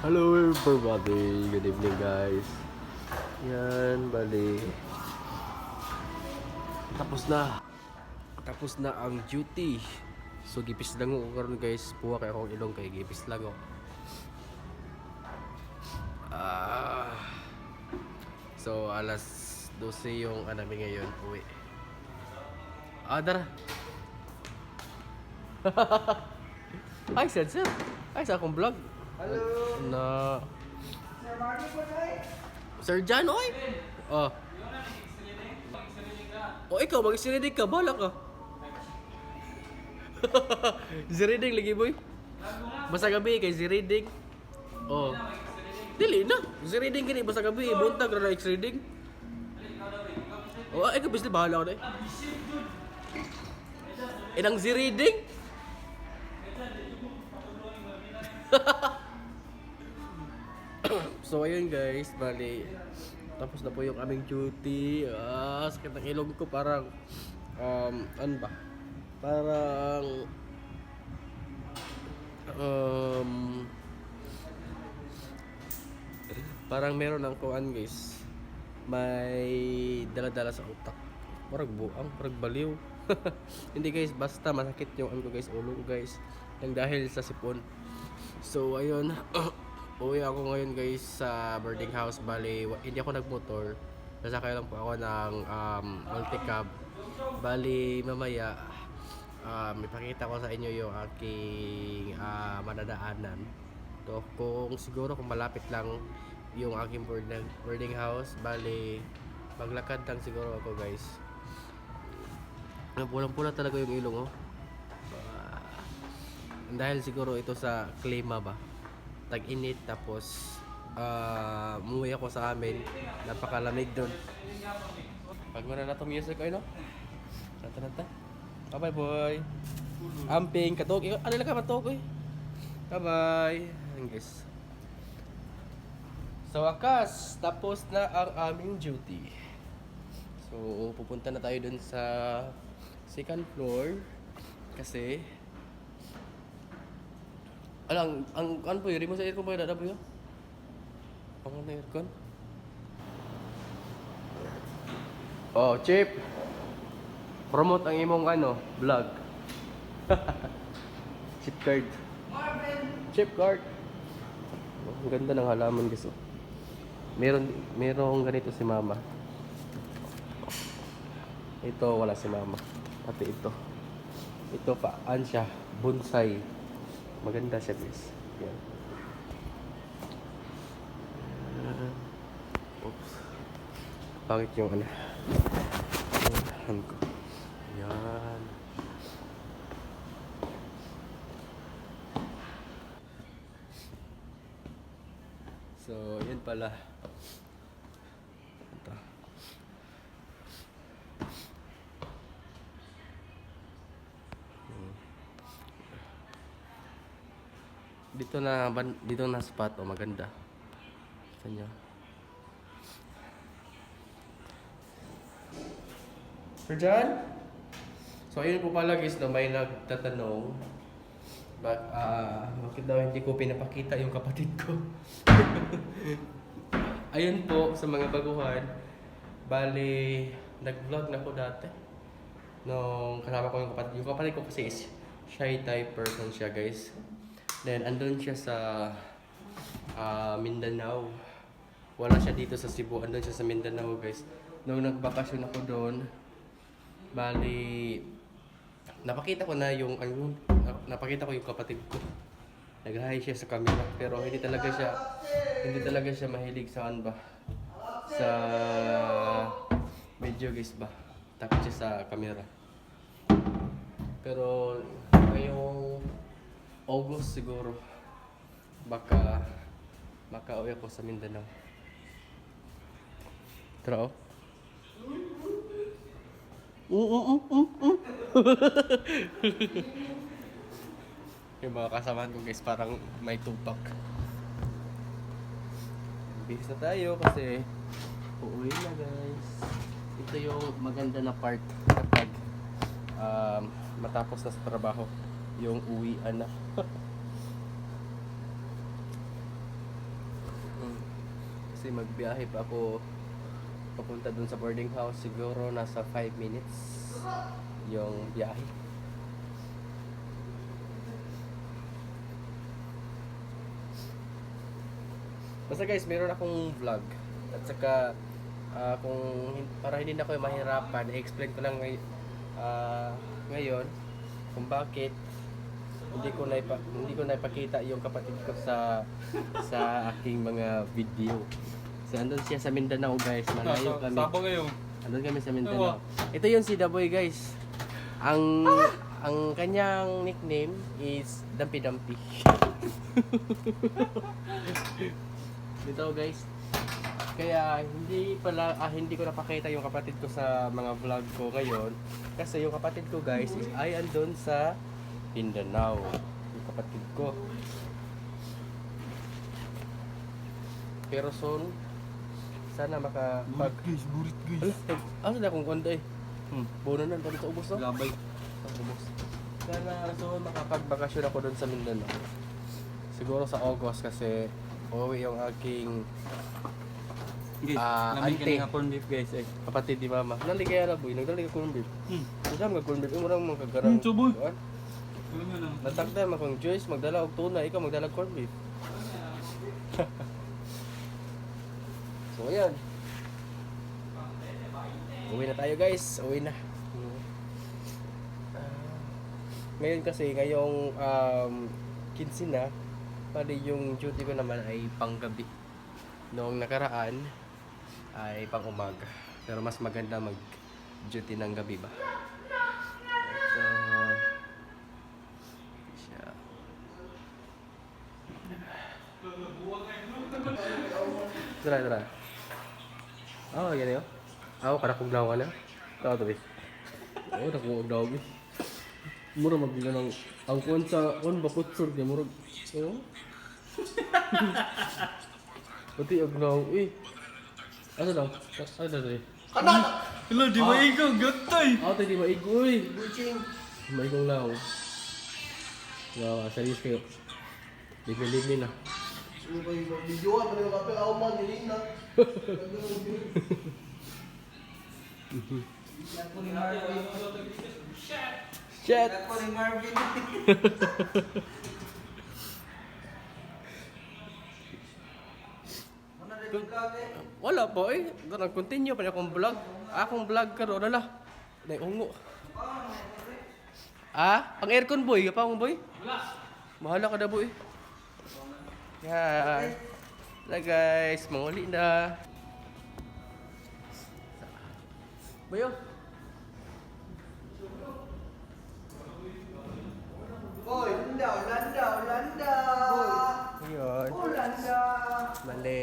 Hello everybody, good evening guys. Yan, bali. Tapos na. Tapos na ang duty. So gipis lang ko karon guys, puwa kay akong ilong kay gipis lang ako. Ah. so alas 12 yung namin ngayon, uwi. Ah, dara. Ay, sir. Ay, sa akong vlog. Hello. Na... Sir John, oy! Oh. O ikaw, mag-siridig ka, balak ka. Siridig lagi, boy. Basta gabi kay siridig. Oh. Dili na. Siridig kini basta gabi, buntag na siridig. Oh, ka bisli bahala ko na. eh. Inang siridig? so ayun guys, bali tapos na po yung aming duty. Ah, sakit ng ilong ko parang um ano ba? Parang um parang meron ng kuan guys. May dala-dala sa utak. Parang buang, parang baliw. Hindi guys, basta masakit yung ano guys, ulo guys. Nang dahil sa sipon. So ayun, uwi ako ngayon guys sa boarding house. Bali, hindi ako nagmotor. Nasakay lang po ako ng um, multicab. Bali, mamaya, um, ipakita ko sa inyo yung aking ah, madadaanan. To, kung siguro kung malapit lang yung aking boarding, boarding house, bali, maglakad lang siguro ako guys. Pulang-pula talaga yung ilong oh. Ah, dahil siguro ito sa klima ba tag-init tapos ah umuwi ako sa amin. Napakalamig doon pag mo na itong music ay no? Nata nata bye boy. Amping katog. Ikaw- ano lang ka matog eh bye bye guys sa wakas tapos na ang aming duty. So pupunta na tayo dun sa second floor. Kasi Alang, ang ano po? Remote sa aircon yun? Ada po yun? Ang ano aircon? Oh, Chip! Promote ang imong ano, vlog. Chip card. Chip card. Oh, ang ganda ng halaman guys. oh. Meron, merong ganito si mama. Ito, wala si mama. Pati ito. Ito pa, an siya, bonsai. Maganda siya guys. Yan. Oops. Pangit yung ano. Hand ko. Yan. So, yan pala. Dito na dito na spot oh maganda. Sa niya. Sir John? So ayun po pala guys na may nagtatanong bak ah bakit daw hindi ko pinapakita yung kapatid ko. ayun po sa mga baguhan. Bali, nag-vlog na ako dati. Nung kasama ko yung kapatid. Yung kapatid ko kasi is shy type person siya guys. Then, andun siya sa ah, Mindanao. Wala siya dito sa Cebu. Andun siya sa Mindanao, guys. Nung nagbakasyon ako doon, bali, napakita ko na yung, na- napakita ko yung kapatid ko. Nag-hi siya sa camera. Pero hindi talaga siya, hindi talaga siya mahilig sa ano ba? Sa video guys ba? Takot siya sa camera. Pero ngayong August siguro baka makauwi ako sa Mindanao. Tara oh. Mm, mm, mm, mm, mm. yung mga kasamahan ko guys parang may tupak. Bihis na tayo kasi uuwi na guys. Ito yung maganda na part kapag um, matapos na sa trabaho yung uwian na. Kasi magbiyahe pa ako papunta dun sa boarding house. Siguro nasa 5 minutes yung biyahe. Basta guys, meron akong vlog. At saka, ah, kung para hindi na kayo mahirapan, i-explain ko lang ngay- ah, ngayon kung bakit hindi ko na hindi ko na ipakita yung kapatid ko sa sa aking mga video. So andun siya sa Mindanao guys, malayo kami. Sabo kayo. Andun kami sa Mindanao. Ito yung si Daboy guys. Ang ang kanyang nickname is Dumpy Dumpy. Dito guys. Kaya hindi pala ah, hindi ko napakita yung kapatid ko sa mga vlog ko ngayon kasi yung kapatid ko guys is ay andun sa Mindanao. Yung kapatid ko. Pero soon sana maka pag guys, burit Ala, nag- ano na kung konda eh. Hmm, bono na dito ubos no? Gabay. Ang ubos. Sana so makapagbakasyon ako doon sa Mindanao. Siguro sa August kasi uuwi yung aking Guys, Ah, ka ante. nga corn beef guys eh. kapatid di mama. Nali kaya na boy, nagdali ka corned beef. Hmm. Usam ka corned beef, umurang mga kagarang. Hmm, suboy. Kuwan. Natakda man kung Joyce magdala og tuna, ikaw magdala og corned beef. so ayan. Uwi na tayo guys, uwi na. Ngayon kasi, ngayong um, 15 na, pali yung duty ko naman ay panggabi. Noong nakaraan ay pang umaga. Pero mas maganda mag duty ng gabi ba? Tara, tara. Oh, yan yun. Ako, kada kong nawa na. Tao to, Oo, oh, nakuha daw, eh. Mura magbila ng... Ang kuwan sa... Kuwan ba kutsur niya, mura... Oo. Pati ang nawa, eh. Ano daw? Ano daw, eh? Hello, di ba ikaw? Gatay! Ako tayo di maigoy. Maigong lao. Wow, serius kayo. Libre-libre na. Shit! Ako ni Marvin. Ano na yung vlog eh? Wala po eh. Nag-continue pa niya akong vlog. Akong vlog karon na Nay ungo. Ah, ang aircon boy, pa boy? Wala. Mahala ka na boy. Yan. Wala guys, manguli na. Boyo. Boy, Ulanda, Ulanda, Ulanda. Ayun. Ulanda. Bale,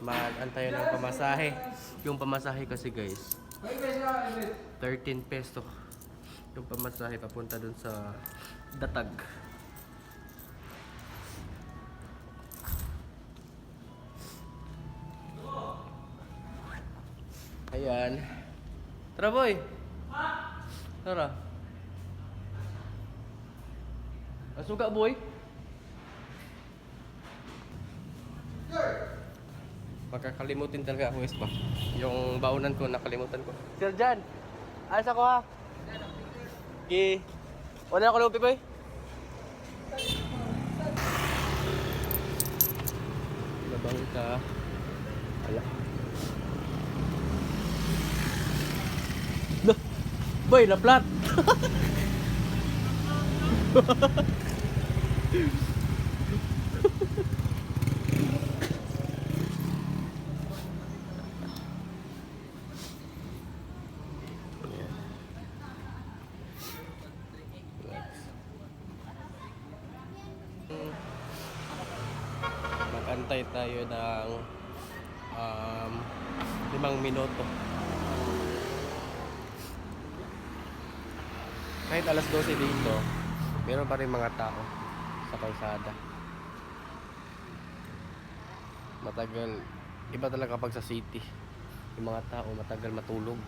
mag-antayo ng pamasahe. Yung pamasahe kasi guys, Ay, besa, ay, besa. 13 peso. Yung pamasahe papunta dun sa Datag. Ayan. Tara boy. Tara. Asuka boy. Makakalimutin talaga ako guys ba? Yung baunan ko nakalimutan ko. Sir Jan. Ayos ako ha. Okay. Wala ako lupi boy. Labang ka. Ala. Boy, na flat. Mag-antay tayo ng um, limang minuto. Kahit alas 12 dito, meron pa rin mga tao sa kalsada. Matagal, iba talaga pag sa city. Yung mga tao matagal matulog.